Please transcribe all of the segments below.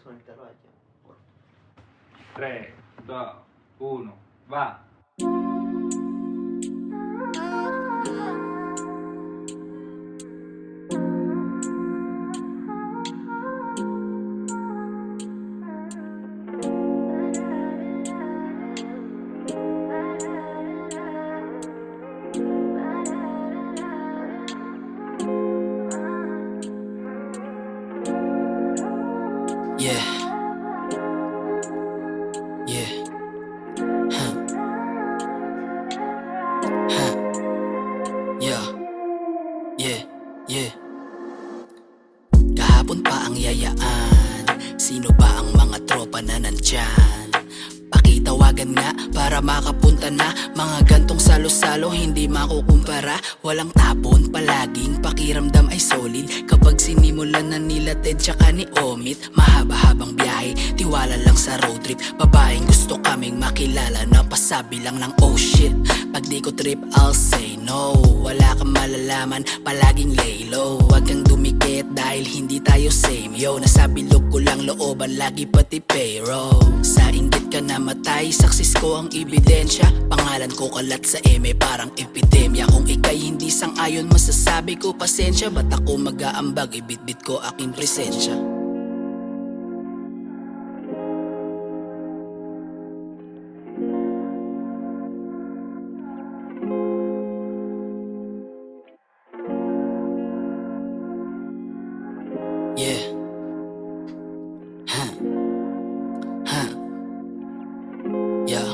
desconectarlo allá. 3, 2, 1, va. Yeah. Yeah. Huh. Huh. Yeah. Yeah. Yeah. Kahapon pa ang yayaan Sino ba ang mga tropa na nandyan? Pakitawagan nga para makapunta na. Mga gantong salo-salo hindi makukumpara. Walang tapon palaging pakiramdam ay solid. Kapag sinimulan na nila Ted tsaka ni Omit Mahaba-habang biyahe, tiwala lang sa road trip Babaeng gusto kaming makilala. Na pasabi lang ng oh shit. Pag di ko trip I'll say no Wala kang malalaman, palaging lay low Huwag kang dumikit dahil hindi tayo same. Yo, nasa bilog ko lang looban lagi pati payroll. Sa inggit ka namatay, saksis ko ang ebidensya. Pangalan ko kalat sa eme parang epidemya. Kung ikay hindi sang-ayon masasabi ko pasensya. Ba't ako mag-aambag, ibitbit ko aking presensya Yeah. Huh. Huh. Yeah,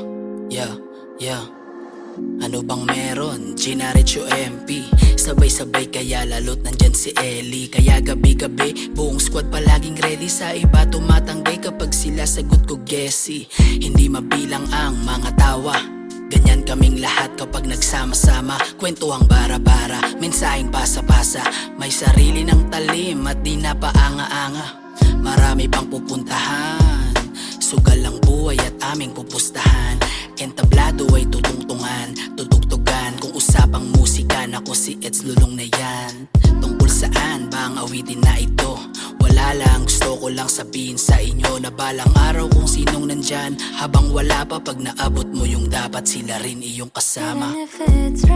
yeah, yeah. Ano bang meron? Ginarecho MP Sabay-sabay kaya lalo't nandyan si Ellie Kaya gabi-gabi buong squad palaging ready Sa iba tumatanggi kapag sila sagot ko guessy Hindi mabilang ang mga tawa Ganyan kaming lahat kapag nagsama-sama Kwentuhang bara-bara, mensaheng pasa-pasa May sarili ng talim at di na paanga-anga Marami pang pupuntahan. Sugal ang buhay at aming pupustahan. Entablado ay tutungtungan Tutugtugan. Kung usapang musika Nako si Eds lulong na yan. Tungkol saan ba ang awitin na ito? Wala lang gusto ko lang sabihin sa inyo Na balang araw kung sinong nandyan. Habang wala pa pag naabot mo yung dapat Sila rin iyong kasama. Even if it's rain,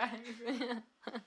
five.